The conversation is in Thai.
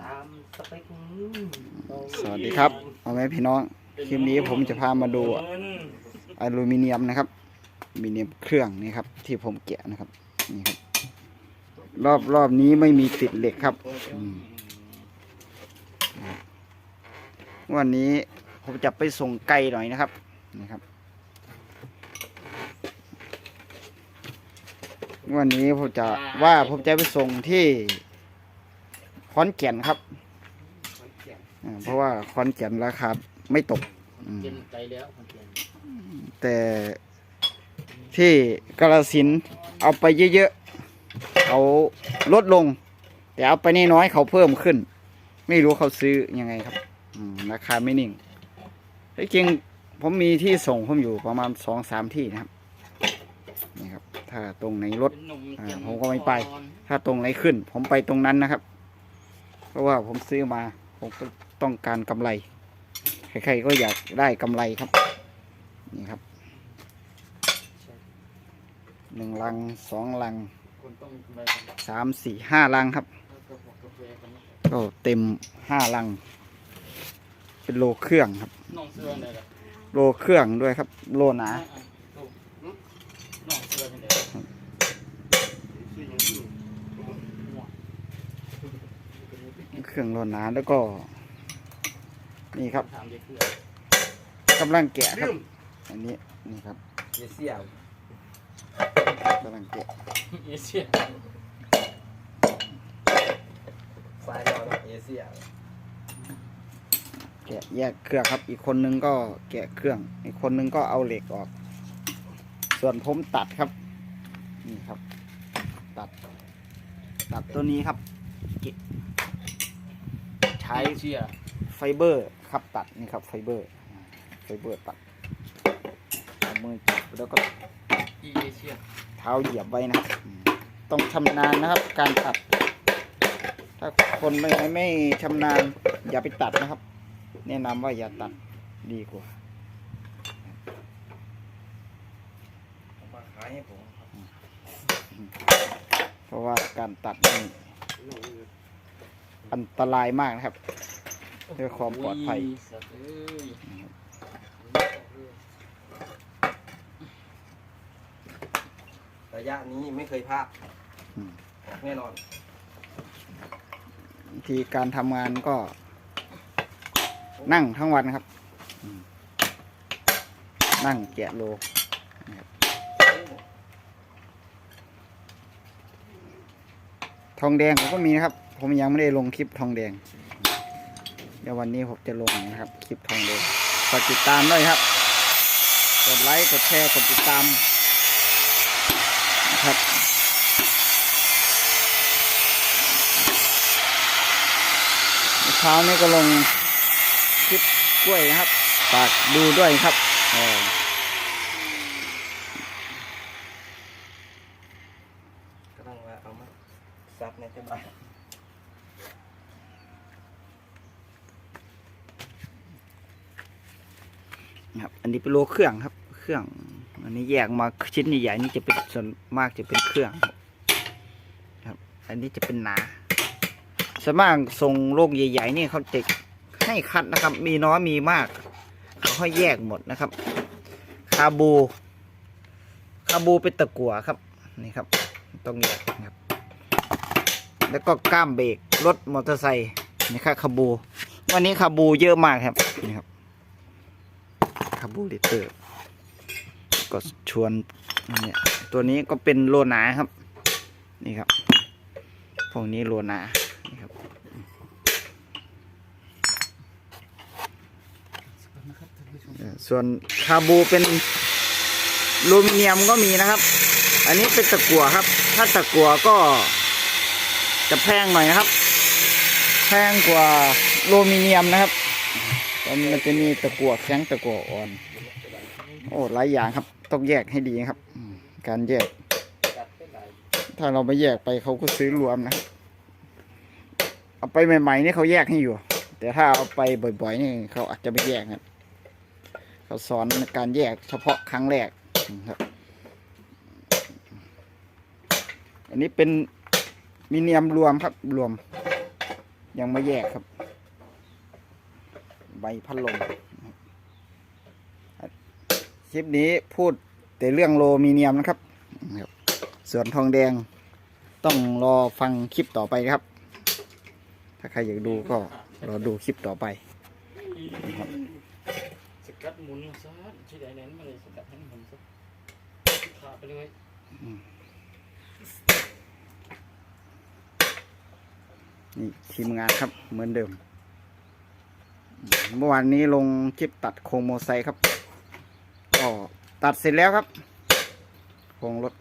ตามสเปคสวัสดีครับเอาไหมพี่น้อง คลิปนี้ผมจะพามาดูอลูมิเนียมนะครับอลูมิเนียมเครื่องนี่ครับ ที่ผมแกะนะครับนี่ครับ รอบรอบนี้ไม่มีติดเหล็กครับ วันนี้ผมจะไปส่งไกลหน่อยนะครับนี่ครับ วันนี้ผมจะว่าผมจะไปส่งที่ อนแก่นครับอ่าเพราะว่าขอนแก่นราคาไม่ตกอืมเกินใจแล้วคนเกินแต่ที่กาลสินธุ์เอาไปเยอะๆเขาลดลง แต่เอาไปน้อยๆเขาเพิ่มขึ้น ไม่รู้เขาซื้อยังไงครับอืมราคาไม่นิ่งที่จริงผมมีที่ส่งผมอยู่ประมาณสองสามที่นะครับนี่ครับ ถ้าตรงไหนลด เป็นหนุ่มอ่าเกินผมก็ไม่ไป ถ้าตรงไหนขึ้น ผมไปตรงนั้นนะครับ เพราะว่าผมซื้อมาผมก็ต้องการกำไร ใครๆก็อยากได้กำไรครับ นี่ครับหนึ่งลังสองลังคนต้องไปสามสี่ห้าลังครับกาแฟกาแฟกันนะก็เต็มห้าลัง เป็นโลเครื่องครับน้องเสื้อเนี่ยแหละโลเครื่องด้วยครับ โลหนา อะลูกหึน้องเสื้อเนี่ยแหละชื่อยังอยู่หัว เค รื่องโลหนาแล้วก็ นี่ครับถามเด็กเพื่อนกำลังแกะครับ อันนี้นี่ครับเอเชียกำลังแกะเอเชียสายเราเนาะเอเชียแกะแยกเครื่องครับ อีกคนนึงก็แกะเครื่อง อีกคนนึงก็เอาเหล็กออก ส่วนผมตัดครับ นี่ครับ ตัด ตัดตัวนี้ครับเกะใช้เอเชียไฟเบอร์ครับตัดนี่ครับไฟเบอร์ ไฟเบอร์ตัดเอามือจับแล้วก็อีเอเชียเท้าเหยียบไว้นะครับอืมต้องชำนาญนะครับ การตัด ถ้าคนไม่ไม่ชำนาญอย่าไปตัดนะครับ แนะนำว่าอย่าตัดดีกว่าผมมาขายให้ผมครับเพราะว่าการตัดนี่ อันตรายมากนะครับเพื่อความปลอดภัยโสัตว์เอ้ยระยะนี้ไม่เคยพลาดอืมออกแน่นอนวิธีการทำงานก็ นั่งทั้งวันครับอืมนั่งแกะโลนะครับทองแดงผมก็มีนะครับ ผมยังไม่ได้ลงคลิปทองแดง เดี๋ยววันนี้ผมจะลงนะครับ คลิปทองแดงฝากติดตามด้วยครับ กดไลค์ กดแชร์ กดติดตามนะครับเช้านี้ก็ลงคลิปกล้วยนะครับ ฝากดูด้วยครับก็ต้องว่าเอามาซับในเต็มบ้าน ครับ อันนี้เป็นโลเครื่องครับ เครื่อง อันนี้แยกมาชิ้นใหญ่ๆนี่จะเป็นส่วนมากจะเป็นเครื่องครับ อันนี้จะเป็นหนาสวนมากส่งโลกใหญ่ ๆ นี่เขาจะให้คัดนะครับ มีน้อยมีมากเขาให้แยกหมดนะครับ คาบู คาบูเป็นตะกั่วครับนี่ครับต้องแยกครับ แล้วก็ก้ามเบรกรถมอเตอร์ไซค์นี่ครับคาบู วันนี้คาบูเยอะมากครับนี่ครับ คาบูเลเตอร์ ก็ชวนเนี่ยตัวนี้ก็เป็นโลหนาครับ นี่ครับ พวกนี้โลหนานี่ครับส่วนคาบูเป็นลูมิเนียมก็มีนะครับ อันนี้เป็นตะกั่วครับ ถ้าตะกั่วก็จะแพงหน่อยนะครับ แพงกว่าลูมิเนียมนะครับ มันจะมีตะกั่วแข็งตะกั่วอ่อน โอ้หลายอย่างครับ ต้องแยกให้ดีครับ การแยก ถ้าเราไม่แยกไปเขาก็ซื้อรวมนะเอาไปใหม่ๆนี่เขาแยกให้อยู่ แต่ถ้าเอาไปบ่อยๆนี่เขาอาจจะไม่แยกครับเขาสอนการแยกเฉพาะครั้งแรกนะครับ อันนี้เป็นมีเนียมรวมครับรวม ยังไม่แยกครับ ใบพัดลมคลิปนี้พูดแต่เรื่องโลมิเนียมนะครับ ส่วนทองแดงต้องรอฟังคลิปต่อไปครับ ถ้าใครอยากดูก็รอดูคลิปต่อไปสกัดหมุนซะที่ไหนนั้นมาเลยสกัดให้หมุนซะขาไปเลยนี่ทีมงานครับเหมือนเดิม เมื่อวานนี้ลงคลิปตัดโครงโมไซค์ครับก็ตัดเสร็จแล้วครับโครงรถ